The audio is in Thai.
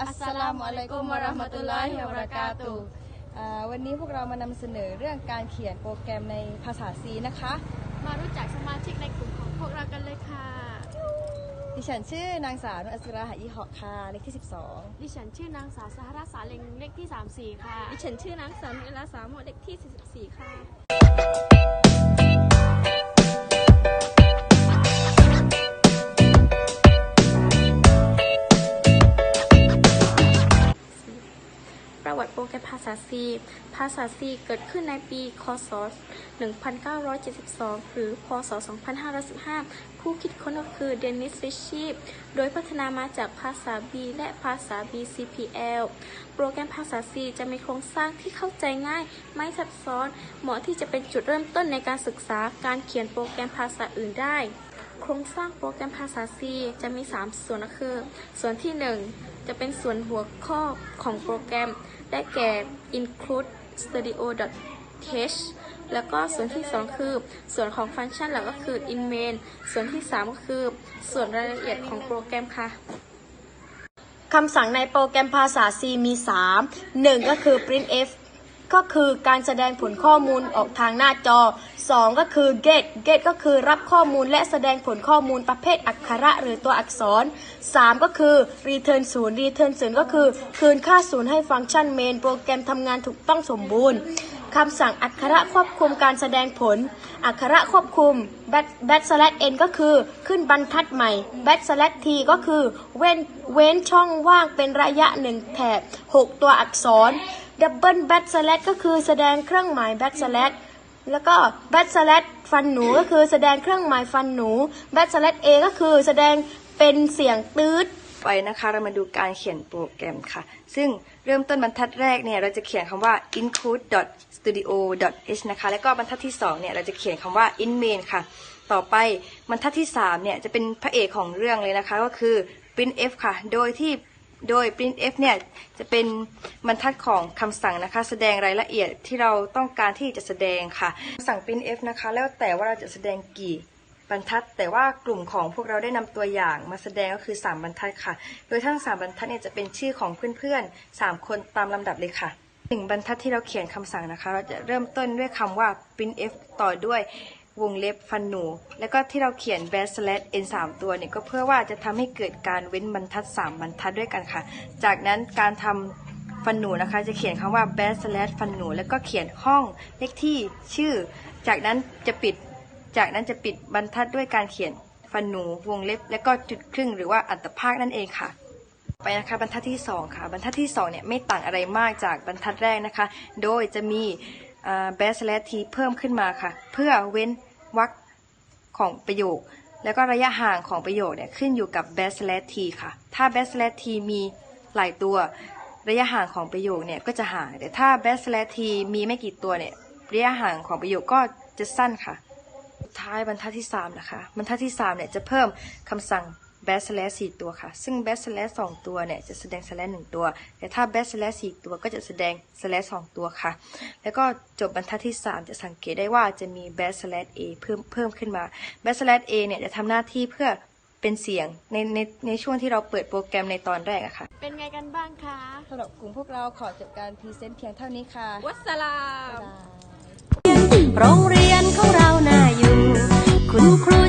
อัสสลามุอะลัยกุมวะเราะห์มะตุลลอฮิวะบะเราะกาตุฮ์อ่าวันนี้พวกเรามานำเสนอเรื่องการเขียนโปรแกรมในภาษาซีนะคะ มารู้จักสมาชิกในกลุ่มของพวกเรากันเลยค่ะ ดิฉันชื่อนางสาวนุอัสราหะอีเหาะค่ะเลขที่ 12 ดิฉันชื่อนางสาวสหรัฐสาเลงเลขที่ 34 ค่ะ ดิฉันชื่อนางสาวนิลาสามหมวดเด็กที่ 44 ค่ะ วัติโปรแกรมภาษา C ภาษา C เกิดขึ้นในปี คศ 1972 หรือ พศ 2515 ผู้คิดค้นก็คือเดนิสฟิชชีโดยพัฒนามาจากภาษา B และภาษา BCPL โปรแกรมภาษา C จะมีโครงสร้างที่เข้าใจง่าย ไม่ซับซ้อน เหมาะที่จะเป็นจุดเริ่มต้นในการศึกษาการเขียนโปรแกรมภาษาอื่นได้ โครงสร้างโปรแกรมภาษา C จะมี 3 ส่วนก็คือ ส่วนที่ 1 จะเป็นส่วนหัวข้อของโปรแกรม ได้แก่ include studio h แล้วก็ส่วนที่ 2 คือ ส่วนของฟังก์ชันหลักก็คือ in main ส่วนที่ 3 ก็คือ ส่วนรายละเอียดของโปรแกรมค่ะคำสั่งในโปรแกรมภาษา C มี 3 1 ก็คือ printf ก็คือการแสดงผลข้อมูลออกทางหน้าจอ 2 ก็คือ get get ก็คือรับข้อมูลและแสดงผลข้อมูลประเภทอักขระหรือตัวอักษร 3 ก็คือ return 0 return 0ก็คือ คืนค่าศูนย์ให้ฟังก์ชัน main โปรแกรมทำงานถูกต้องสมบูรณ์คำสั่งอักขระควบคุมการแสดงผล อักขระควบคุม bat bat slash n ก็คือขึ้นบรรทัดใหม่ bat slash t ก็คือ เว้นเว้นช่องว่างเป็นระยะหนึ่งแถบ 6 ตัวอักษร double bat slash ก็คือแสดงเครื่องหมาย bat slash แล้วก็ bat slash ฟันหนูก็คือแสดงเครื่องหมายฟันหนู bat slash a ก็คือแสดงเป็นเสียงตืดไปนะคะเรามาดูการเขียนโปรแกรมค่ะ ซึ่งเริ่มต้นบรรทัดแรกเนี่ยเราจะเขียนคำว่า include.studio.h นะคะ แล้วก็บรรทัดที่2เนี่ยเราจะเขียนคำว่า in main ค่ะ ต่อไปบรรทัดที่3เนี่ยจะเป็นพระเอกของเรื่องเลยนะคะก็คือ printf ค่ะ โดยที่ โดย printf เนี่ยจะเป็นบรรทัดของคำสั่งนะคะ แสดงรายละเอียดที่เราต้องการที่จะแสดงค่ะคำสั่ง printf นะคะ แล้วแต่ว่าเราจะแสดงกี่บรรทัด แต่ว่ากลุ่มของพวกเราได้นำตัวอย่างมาแสดงก็คือ 3 บรรทัดค่ะ โดยทั้ง 3 บรรทัดเนี่ยจะเป็นชื่อของเพื่อนๆ 3 คนตามลำดับเลยค่ะหนึ่งบรรทัดที่เราเขียนคำสั่งนะคะ เราจะเริ่มต้นด้วยคำว่า printf ต่อด้วย วงเล็บฟันหนู แล้วก็ที่เราเขียน back slash n 3ตัวเนี่ยก็เพื่อว่าจะทำให้เกิดการเว้นบรรทัด 3 บรรทัดด้วยกันค่ะ จากนั้นการทำฟันหนูนะคะ จะเขียนคำว่า back slash ฟันหนู แล้วก็เขียนห้องเลขที่ชื่อ จากนั้นจะปิด จากนั้นจะปิดบรรทัดด้วยการเขียนฟันหนูวงเล็บ และก็จุดครึ่งหรือว่าอัตภาคนั่นเองค่ะไปนะคะบรรทัดที่ 2 ค่ะ บรรทัดที่2เนี่ยไม่ต่างอะไรมากจากบรรทัดแรกนะคะ โดยจะมี แบสและทีเพิ่มขึ้นมาค่ะ เพื่อเว้นวรรคของประโยค แล้วก็ระยะห่างของประโยคเนี่ยขึ้นอยู่กับแบสและทีค่ะ ถ้าแบสและทีมีหลายตัวระยะห่างของประโยคเนี่ยก็จะห่าง แต่ถ้าแบสและทีมีไม่กี่ตัวเนี่ยระยะห่างของประโยคก็จะสั้นค่ะท้ายบรรทัดที่ 3 นะคะ บรรทัดที่3เนี่ยจะเพิ่มคำสั่ง back slash 4ตัวค่ะ ซึ่ง back slash 2ตัวเนี่ยจะแสดง slash 1ตัว แต่ถ้า back slash 4ตัวก็จะแสดง slash 2ตัวค่ะ แล้วก็จบบรรทัดที่ 3 จะสังเกตได้ว่าจะมี back slash a เพิ่มเพิ่มขึ้นมา back slash a เนี่ยจะทำหน้าที่เพื่อเป็นเสียงในในในช่วงที่เราเปิดโปรแกรมในตอนแรกอะค่ะ เป็นไงกันบ้างคะสำหรับกลุ่มพวกเราขอจบการพรีเซนต์เพียงเท่านี้ค่ะ วัสสลามโรงเรียนของเราน่าอยู่ คุณครู